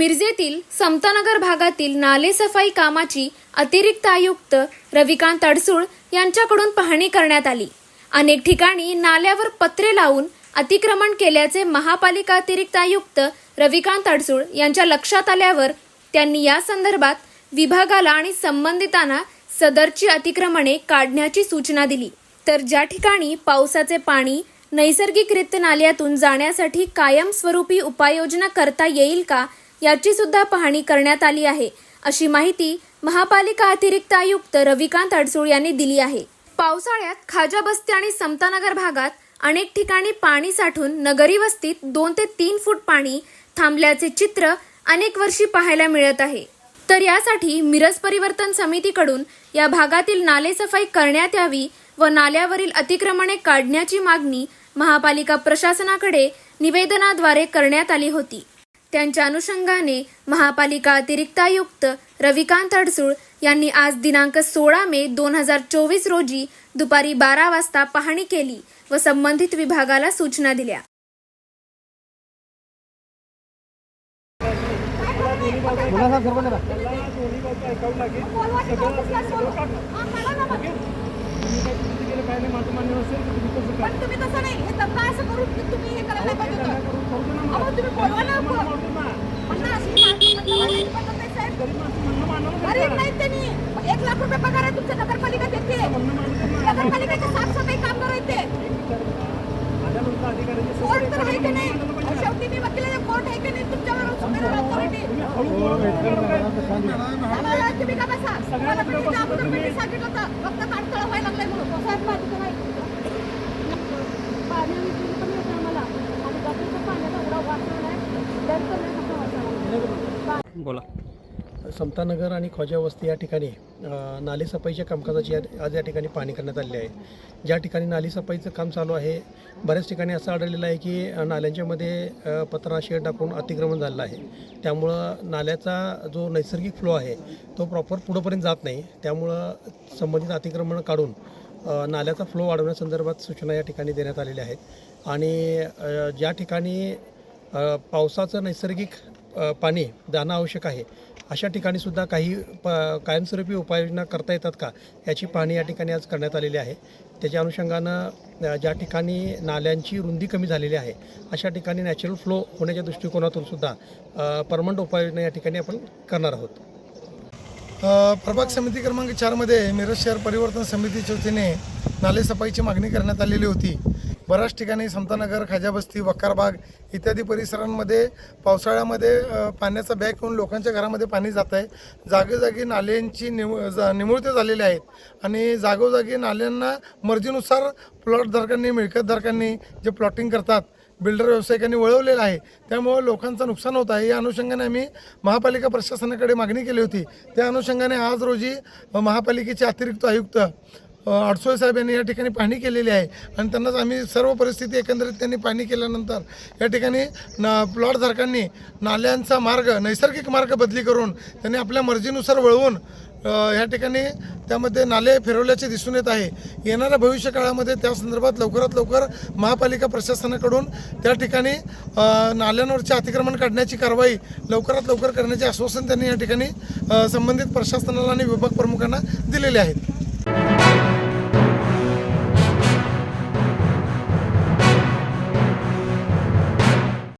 मिरजेतील समतानगर भागातील नाले सफाई कामाची अतिरिक्त आयुक्त रविकांत अडसूळ यांच्याकडून पाहणी करण्यात आली. अनेक ठिकाणी नाल्यावर पत्रे लावून अतिक्रमण केल्याचे महापालिका अतिरिक्त आयुक्त रविकांत अडसूळ यांच्या लक्षात आल्यावर त्यांनी या संदर्भात विभागाला आणि संबंधितांना सदरची अतिक्रमणे काढण्याची सूचना दिली. तर ज्या ठिकाणी पावसाचे पाणी नैसर्गिकरित्या नाल्यातून जाण्यासाठी कायमस्वरूपी उपाययोजना करता येईल का याची सुद्धा पाहणी करण्यात आली आहे. अशी माहिती महापालिका अतिरिक्त आयुक्त रविकांत अडसूळ यांनी दिली आहे. पावसाळ्यात खाजा बस्ती आणि समतानगर भागात अनेक ठिकाणी पाणी साठून नगरी वस्तीत दोन ते तीन फूट पाणी थांबल्याचे चित्र अनेक वर्षी पाहायला मिळत आहे. तर यासाठी मिरज परिवर्तन समितीकडून या भागातील नाले सफाई करण्यात यावी व नाल्यावरील अतिक्रमणे काढण्याची मागणी महापालिका प्रशासनाकडे निवेदनाद्वारे करण्यात आली होती. त्यांच्या अनुषंगाने महापालिका अतिरिक्त आयुक्त रविकांत अडसूळ यांनी आज दिनांक सोळा मे दोन हजार चोवीस रोजी दुपारी बारा वाजता पाहणी केली व संबंधित विभागाला सूचना दिल्या पण तुम्ही तसं नाही हे धक्का असं करून की तुम्ही हे करायला पाहिजे होतं अहो तुम्ही बोलवा ना म्हणणं अशी मागणी म्हटलं मागायची पद्धत नाही साहेब गरीब नाहीत त्यांनी. एक लाख रुपये पगार आहे तुमच्या नगरपालिका देते नगरपालिकेचे साफसफाई कामगार आहेत ते कोर्ट तर आहे की नाही? शेवटी मी वकील आहे. कोर्ट आहे की नाही? तुमच्यावर सुपेरियर ऑथॉरिटी आम्हाला तुम्ही का बसा? तुम्हाला पण इथे अगोदर मी सांगितलं होतं. फक्त काढतळा व्हायला लागलाय म्हणून. साहेब माझं तर ऐकून पाण्याविषयी पण येतं आम्हाला. आणि पाण्याचा एवढा वाचवला आहे पण वाचावं बोला. समतानगर आणि ख्वाजा वस्ती या ठिकाणी नालेसफाईच्या नाली सफाईच्या कामकाजाची आज- या ठिकाणी पाहणी करण्यात आली आहे. ज्या ठिकाणी नाली सफाईचं काम चालू आहे बऱ्याच ठिकाणी असं आढळलेलं आहे की नाल्यांच्यामध्ये पत्राशे पत्रा टाकून अतिक्रमण झालेलं आहे. त्यामुळं नाल्याचा जो नैसर्गिक फ्लो आहे तो प्रॉपर पुढंपर्यंत जात नाही. त्यामुळं संबंधित अतिक्रमण काढून नाल्याचा फ्लो वाढवण्यासंदर्भात सूचना या ठिकाणी देण्यात आलेल्या आहेत. आणि ज्या ठिकाणी पावसाचं नैसर्गिक पाणी जाणं आवश्यक आहे. अशा ठिकाणी सुद्धा काही प कायमस्वरूपी उपाययोजना करता येतात का? याची पाहणी या ठिकाणी आज करण्यात आलेली आहे. त्याच्या अनुषंगानं ज्या ठिकाणी नाल्यांची रुंदी कमी झालेली आहे अशा ठिकाणी नॅचरल फ्लो होण्याच्या दृष्टिकोनातून सुद्धा परमनंट उपाययोजना या ठिकाणी आपण करणार आहोत. प्रभाग समिती क्रमांक चारमध्ये मिरज शहर परिवर्तन समितीच्या वतीने नाले सफाईची मागणी करण्यात आलेली होती. बऱ्याच ठिकाणी समतानगर खाजाबस्ती वक्कारबाग इत्यादी परिसरांमध्ये पावसाळ्यामध्ये पाण्याचा बॅग येऊन लोकांच्या घरामध्ये पाणी जात आहे. जागोजागी नाल्यांची निम जा निमुळते झालेले आहेत. आणि जागोजागी नाल्यांना मर्जीनुसार प्लॉटधारकांनी मिळकतधारकांनी जे प्लॉटिंग करतात बिल्डर व्यावसायिकांनी वळवलेलं आहे. त्यामुळं लोकांचं नुकसान होत आहे. या अनुषंगाने आम्ही महापालिका प्रशासनाकडे मागणी केली होती. त्या अनुषंगाने आज रोजी महापालिकेचे अतिरिक्त आयुक्त अडसोळे साहेब यांनी या ठिकाणी पाहणी केलेली आहे. आणि त्यांनाच आम्ही सर्व परिस्थिती एकंदरीत त्यांनी पाहणी केल्यानंतर या ठिकाणी न प्लॉटधारकांनी नाल्यांचा मार्ग नैसर्गिक मार्ग बदली करून त्यांनी आपल्या मर्जीनुसार वळवून ह्या या ठिकाणी त्यामध्ये नाले फिरवल्याचे दिसून येत आहे. येणाऱ्या भविष्य काळामध्ये त्या संदर्भात लवकरात लवकर महापालिका प्रशासनाकडून त्या ठिकाणी नाल्यांवरचे अतिक्रमण काढण्याची कारवाई लवकरात लवकर करण्याचे आश्वासन त्यांनी या ठिकाणी संबंधित प्रशासनाला आणि विभाग प्रमुखांना दिलेले आहेत.